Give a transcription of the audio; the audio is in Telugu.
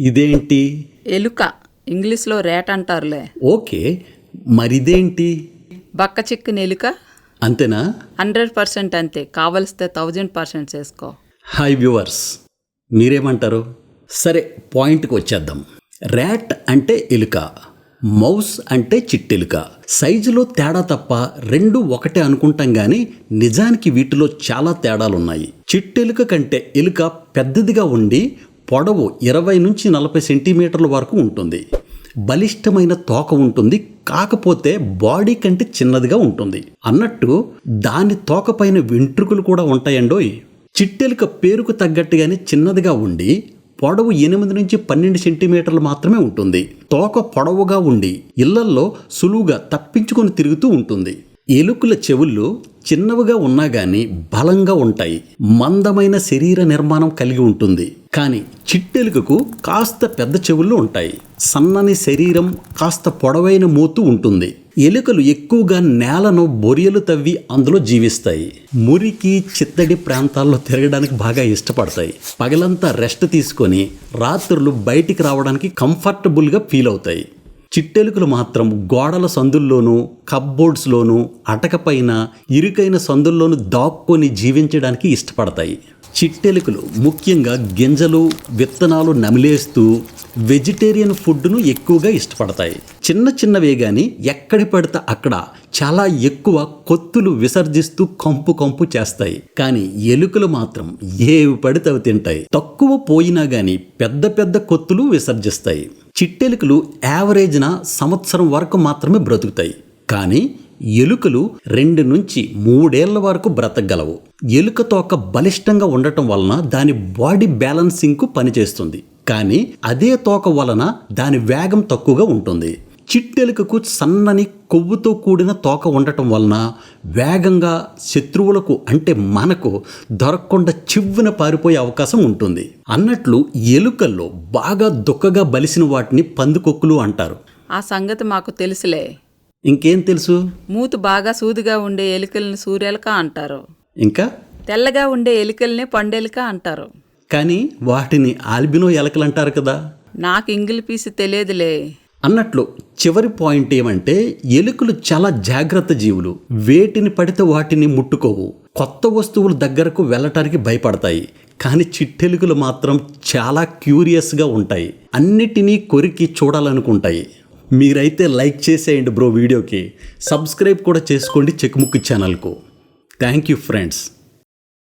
ఇదేంటి? ఎలుక ఇంగ్లీష్లో రేట్ అంటారులే. ఓకే మరిదేంటి? బక్క చిక్కుని ఎలుక? అంతేనా? హండ్రెడ్ పర్సెంట్ అంతే కావలిస్తే థౌజండ్ పర్సెంట్ చేసుకో. హాయ్ వ్యూవర్స్ మీరేమంటారు? సరే పాయింట్కి వచ్చేద్దాం. ర్యాట్ అంటే ఎలుక మౌస్ అంటే చిట్టెలుక. సైజులో తేడా తప్ప రెండు ఒకటే అనుకుంటాం కానీ నిజానికి వీటిలో చాలా తేడాలున్నాయి. చిట్టెలుక కంటే ఎలుక పెద్దదిగా ఉండి పొడవు ఇరవై నుంచి నలభై సెంటీమీటర్ల వరకు ఉంటుంది. బలిష్టమైన తోక ఉంటుంది కాకపోతే బాడీ కంటే చిన్నదిగా ఉంటుంది. అన్నట్టు దాని తోకపైన వెంట్రుకలు కూడా ఉంటాయండోయ్. చిట్టెలుక పేరుకు తగ్గట్టుగానే చిన్నదిగా ఉండి పొడవు ఎనిమిది నుంచి పన్నెండు సెంటీమీటర్లు మాత్రమే ఉంటుంది. తోక పొడవుగా ఉండి ఇళ్ళల్లో సులువుగా తప్పించుకొని తిరుగుతూ ఉంటుంది. ఎలుకల చెవుళ్ళు చిన్నవిగా ఉన్నా కానీ బలంగా ఉంటాయి. మందమైన శరీర నిర్మాణం కలిగి ఉంటుంది. కానీ చిట్టెలుకకు కాస్త పెద్ద చెవులు ఉంటాయి. సన్నని శరీరం కాస్త పొడవైన మూతు ఉంటుంది. ఎలుకలు ఎక్కువగా నేలను బొరియలు తవ్వి అందులో జీవిస్తాయి. మురికి చిత్తడి ప్రాంతాల్లో తిరగడానికి బాగా ఇష్టపడతాయి. పగలంతా రెస్ట్ తీసుకొని రాత్రులు బయటికి రావడానికి కంఫర్టబుల్గా ఫీల్ అవుతాయి. చిట్టెలుకలు మాత్రం గోడల సందుల్లోనూ కప్బోర్డ్స్లోనూ అటకపైన ఇరుకైన సందుల్లోనూ దాక్కొని జీవించడానికి ఇష్టపడతాయి. చిట్టెలుకలు ముఖ్యంగా గింజలు విత్తనాలు నమిలేస్తూ వెజిటేరియన్ ఫుడ్ను ఎక్కువగా ఇష్టపడతాయి. చిన్న చిన్నవే కానీ ఎక్కడి పడితే అక్కడ చాలా ఎక్కువ కొత్తులు విసర్జిస్తూ కంపు కంపు చేస్తాయి. కానీ ఎలుకలు మాత్రం ఏవి పడితే అవి తింటాయి. తక్కువ పోయినా కానీ పెద్ద పెద్ద కొత్తులు విసర్జిస్తాయి. చిట్టెలుకలు యావరేజ్న సంవత్సరం వరకు మాత్రమే బ్రతుకుతాయి. కానీ ఎలుకలు రెండు నుంచి మూడేళ్ళ వరకు బ్రతకగలవు. ఎలుక తోక బలిష్టంగా ఉండటం వలన దాని బాడీ బ్యాలెన్సింగ్కు పనిచేస్తుంది. కానీ అదే తోక వలన దాని వేగం తక్కువగా ఉంటుంది. చిట్టెలుకకు సన్నని కొవ్వుతో కూడిన తోక ఉండటం వలన వేగంగా శత్రువులకు అంటే మనకు దొరకకుండా చివ్వున పారిపోయే అవకాశం ఉంటుంది. అన్నట్లు ఎలుకల్లో బాగా దుక్కగా బలిసిన వాటిని పందుకొక్కులు అంటారు. ఆ సంగతి మాకు తెలుసులే. ఇంకేం తెలుసు? మూతు బాగా సూదిగా ఉండే ఎలుకల్ని సూర్యెలక అంటారు. ఇంకా? తెల్లగా ఉండే ఎలుకల్ని పండెలుక అంటారు. కానీ వాటిని ఆల్బినో ఎలకలు అంటారు కదా. నాకు ఇంగిలి పీసి తెలియదులే. అన్నట్లు చివరి పాయింట్ ఏమంటే ఎలుకలు చాలా జాగ్రత్త జీవులు. వేటిని పడితే వాటిని ముట్టుకోవు. కొత్త వస్తువుల దగ్గరకు వెళ్ళటానికి భయపడతాయి. కానీ చిట్టెలుకలు మాత్రం చాలా క్యూరియస్గా ఉంటాయి. అన్నిటినీ కొరికి చూడాలనుకుంటాయి. మీరైతే లైక్ చేసేయండి బ్రో వీడియోకి. సబ్స్క్రైబ్ కూడా చేసుకోండి చెక్ముక్కు ఛానల్కు. Thank you friends.